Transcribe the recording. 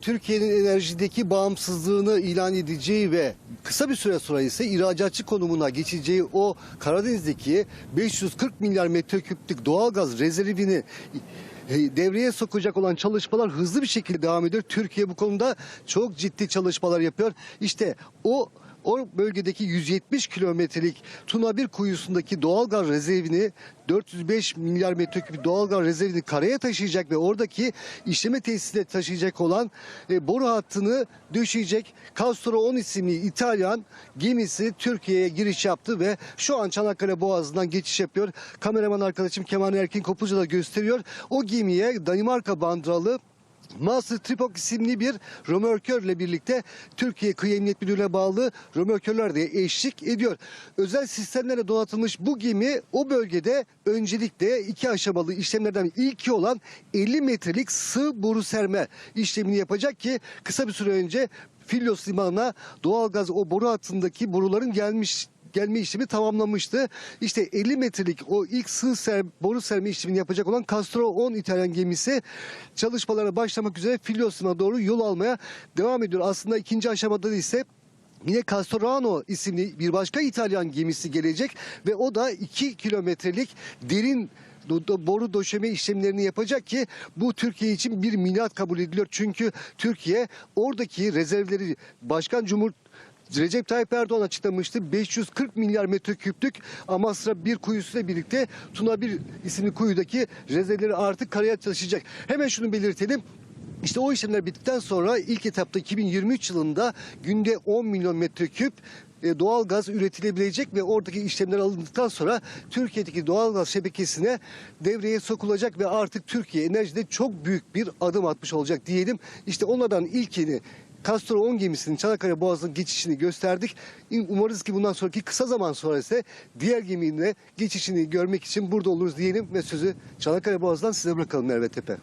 Türkiye'nin enerjideki bağımsızlığını ilan edeceği ve kısa bir süre sonra ise ihracatçı konumuna geçeceği o Karadeniz'deki 540 milyar metreküplük doğalgaz rezervini e, devreye sokacak olan çalışmalar hızlı bir şekilde devam ediyor. Türkiye bu konuda çok ciddi çalışmalar yapıyor. İşte o o bölgedeki 170 kilometrelik Tuna 1 kuyusundaki doğalgaz rezervini 405 milyar metreküp doğalgaz rezervini karaya taşıyacak ve oradaki işleme tesisine taşıyacak olan e, boru hattını döşeyecek Castro 10 isimli İtalyan gemisi Türkiye'ye giriş yaptı ve şu an Çanakkale Boğazı'ndan geçiş yapıyor. Kameraman arkadaşım Kemal Erkin Kopuzca da gösteriyor. O gemiye Danimarka bandralı Master Tripok isimli bir römorkörle birlikte Türkiye Kıyı Emniyet Müdürlüğü'ne bağlı römorkörler de eşlik ediyor. Özel sistemlerle donatılmış bu gemi o bölgede öncelikle iki aşamalı işlemlerden ilki olan 50 metrelik sığ boru serme işlemini yapacak ki kısa bir süre önce Filyos limanına doğalgaz o boru hattındaki boruların gelmiş gelme işlemi tamamlamıştı. İşte 50 metrelik o ilk sığ ser, boru serme işlemini yapacak olan Castro 10 İtalyan gemisi çalışmalara başlamak üzere Filyos'una doğru yol almaya devam ediyor. Aslında ikinci aşamada ise Yine Castorano isimli bir başka İtalyan gemisi gelecek ve o da 2 kilometrelik derin boru döşeme işlemlerini yapacak ki bu Türkiye için bir milat kabul ediliyor. Çünkü Türkiye oradaki rezervleri Başkan Cumhur Recep Tayyip Erdoğan açıklamıştı. 540 milyar metreküplük Amasra bir kuyusuyla birlikte Tuna bir isimli kuyudaki rezervleri artık karaya taşıyacak. Hemen şunu belirtelim. İşte o işlemler bittikten sonra ilk etapta 2023 yılında günde 10 milyon metreküp e, doğal gaz üretilebilecek ve oradaki işlemler alındıktan sonra Türkiye'deki doğal gaz şebekesine devreye sokulacak ve artık Türkiye enerjide çok büyük bir adım atmış olacak diyelim. İşte onlardan ilkini Castro 10 gemisinin Çanakkale Boğazı'nın geçişini gösterdik. Umarız ki bundan sonraki kısa zaman sonra ise diğer geminin geçişini görmek için burada oluruz diyelim ve sözü Çanakkale Boğazı'ndan size bırakalım Merve Tepe.